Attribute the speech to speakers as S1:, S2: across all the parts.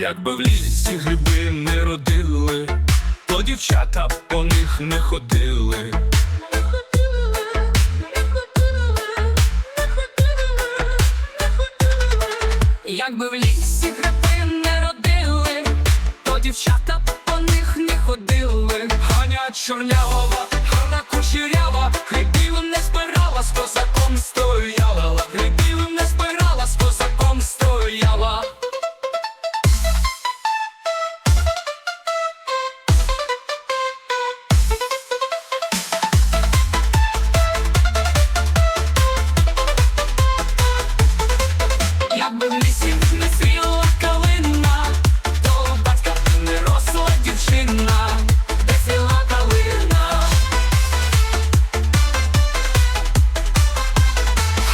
S1: Якби в лісі гриби не родили, то дівчата по них не ходили.
S2: Якби в лісі гриби не родили, то дівчата по них не ходили.
S1: Ганя чорнявова,
S2: Якби в лісі не сіла калина, то батька б дівчина, де калина.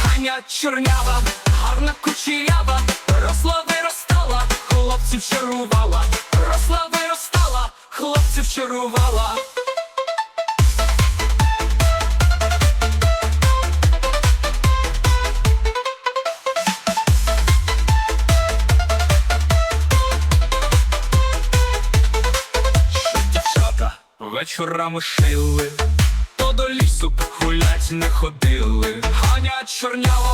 S1: Ганя чорнява, гарна кучерява, росла виростала, хлопців чарувала, росла виростала, хлопців чарувала. Вечорами шили, то до лісу гулять не ходили. Ганя чорнявова,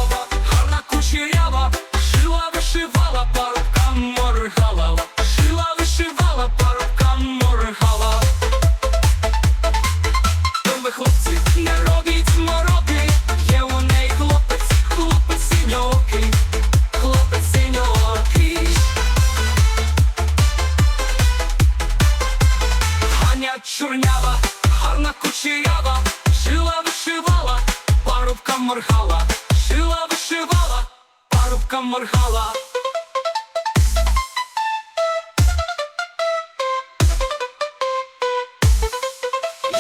S1: моргала, шила вишивала, парубка моргала.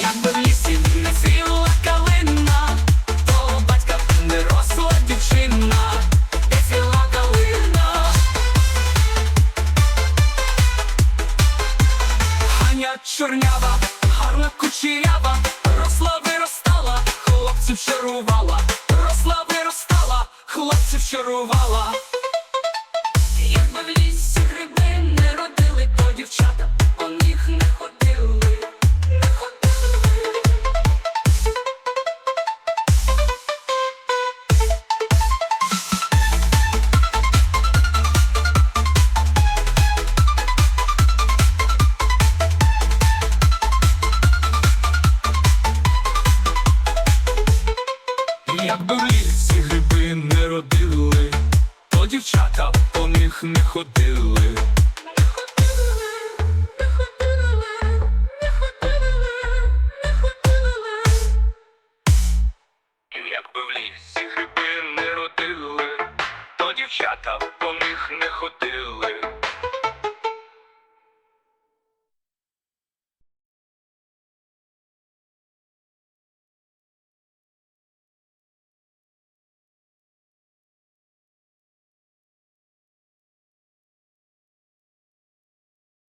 S2: Якби в лісі не сіла калина, то батька б дівчина, де калина.
S1: Ганя чорнява, гарна кучерява, росла виростала, хлопців чарувала, хлопців них не ходили. Якби в лісі гриби не родили, то дівчата по них не ходили.